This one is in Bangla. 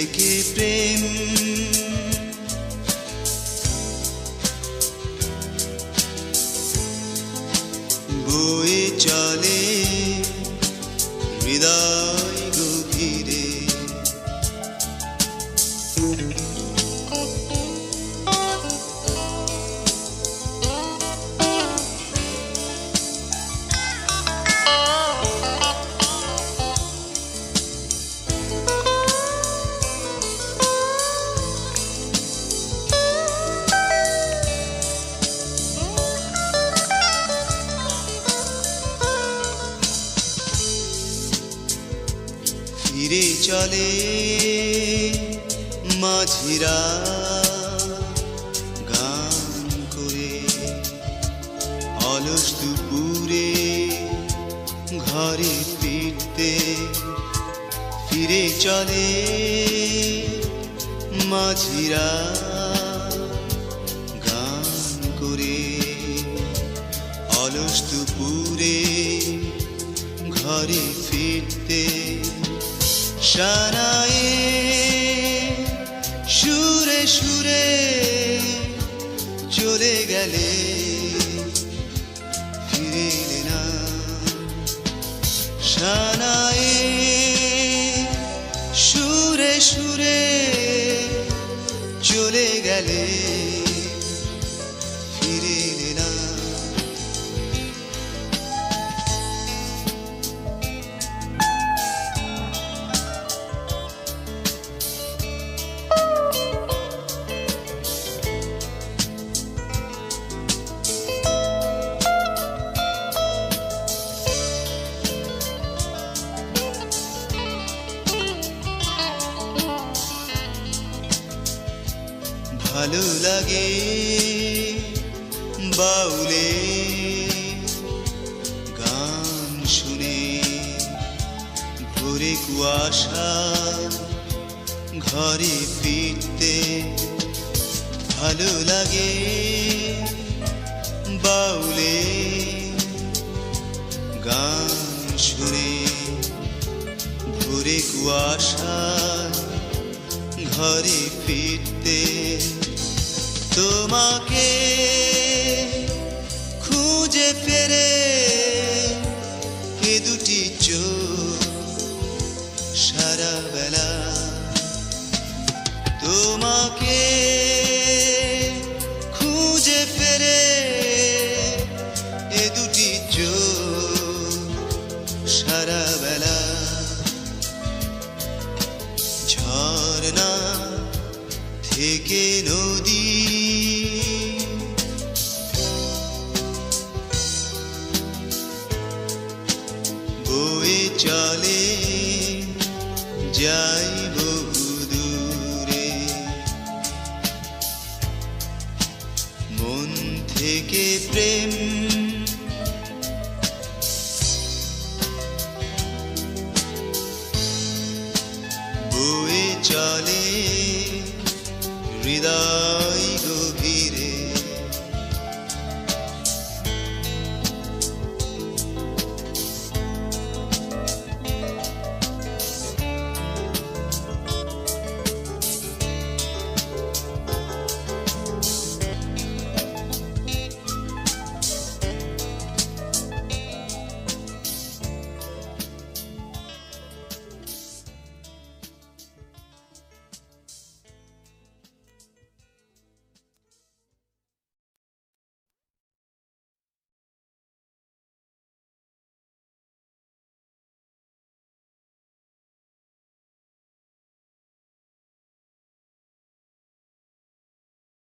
থেকে প্রেম ফিরে চলে মাঝিরা গান করে। অলস দুপুরে ঘরে ফিরতে, ফিরে চলে মাঝিরা গান করে। অলস দুপুরে ঘরে ফিরতে সানায়ে সুরে সুরে চলে গেলে ফিরে না। সানায়ে সুরে সুরে ভালো লাগে বাউলে গান শুনে, ভোরে কুয়াশা ঘরে ফিরতে ভালো লাগে বাউলে গান শুনে, ভোরে কুয়াশা ঘরে ফিরতে তোমাকে খুঁজে ফেরে এ দুটি চোখ সারা বেলা। তোমাকে খুঁজে ফেরে এ দুটি চোখ সারা বেলা। ঝর্ণা থেকে নদী যাই বহুদূরে মন থেকে প্রেম